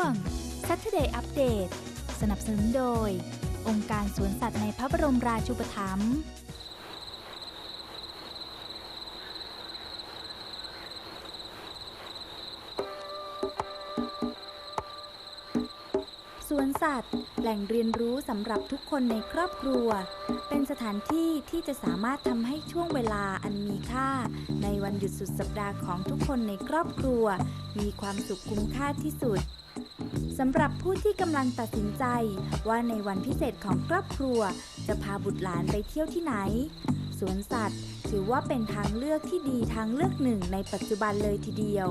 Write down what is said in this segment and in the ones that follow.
วง Saturday Update สนับสนุนโดย องค์การสวนสัตว์ในพระบรมราชูปถัมภ์ สวนสัตว์ แหล่งเรียนรู้สำหรับทุกคนในครอบครัว เป็นสถานที่ที่จะสามารถทำให้ช่วงเวลาอันมีค่า ในวันหยุดสุดสัปดาห์ของทุกคนในครอบครัว มีความสุขคุ้มค่าที่สุดสำหรับผู้ที่กำลังตัดสินใจ ว่าในวันพิเศษของครอบครัว จะพาบุตรหลานไปเที่ยวที่ไหน สวนสัตว์ ถือว่าเป็นทางเลือกที่ดีทางเลือกหนึ่งในปัจจุบันเลยทีเดียว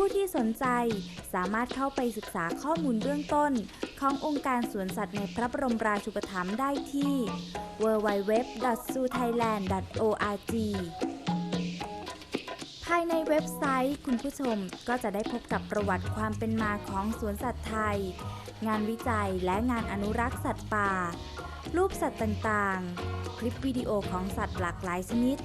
ผู้ที่สนใจสามารถเข้าไปศึกษาข้อมูลเบื้องต้น ขององค์การสวนสัตว์ในพระบรมราชูปถัมภ์ได้ที่ www.zoothailand.org ภายในเว็บไซต์คุณผู้ชมก็จะได้พบกับประวัติความเป็นมาของสวนสัตว์ไทย งานวิจัยและงานอนุรักษ์สัตว์ป่า รูปสัตว์ต่างๆ คลิปวิดีโอของสัตว์หลากหลายชนิด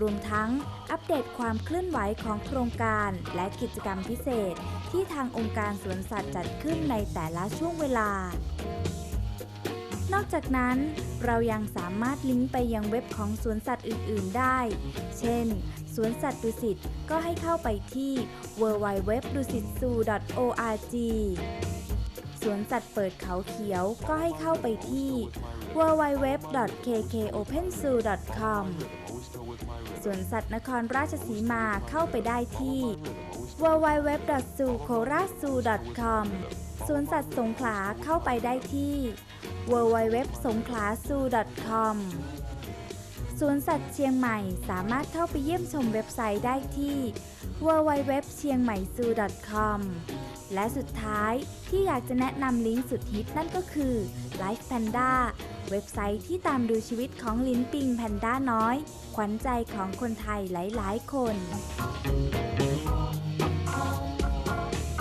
รวมทั้งอัปเดตความเคลื่อนไหวของโครงการและกิจกรรมพิเศษ ที่ทางองค์การสวนสัตว์จัดขึ้นในแต่ละช่วงเวลา นอกจากนั้นเรายังสามารถลิงก์ไปยังเว็บของสวนสัตว์อื่น ๆ ได้ เช่น สวนสัตว์ดุสิตก็ให้เข้าไปที่ www.dusitzu.org สวนสัตว์เปิดเขาเขียวก็ให้เข้าไปที่ www.kkopenzoo.com สวนสัตว์นครราชสีมาเข้าไปได้ที่ www.zookoraszoo.com สวนสัตว์สงขลาเข้าไปได้ที่ www.songkhlazoo.com สวนสัตว์เชียงใหม่สามารถเข้าไปเยี่ยมชมเว็บไซต์ได้ที่ www.chiangmaizoo.com และสุดท้ายที่อยากจะแนะนำลิงก์สุดฮิตนั่นก็คือ Life Panda เว็บไซต์ที่ตามดูชีวิตของลินปิงแพนด้าน้อย ขวัญใจของคนไทยหลาย ๆ คน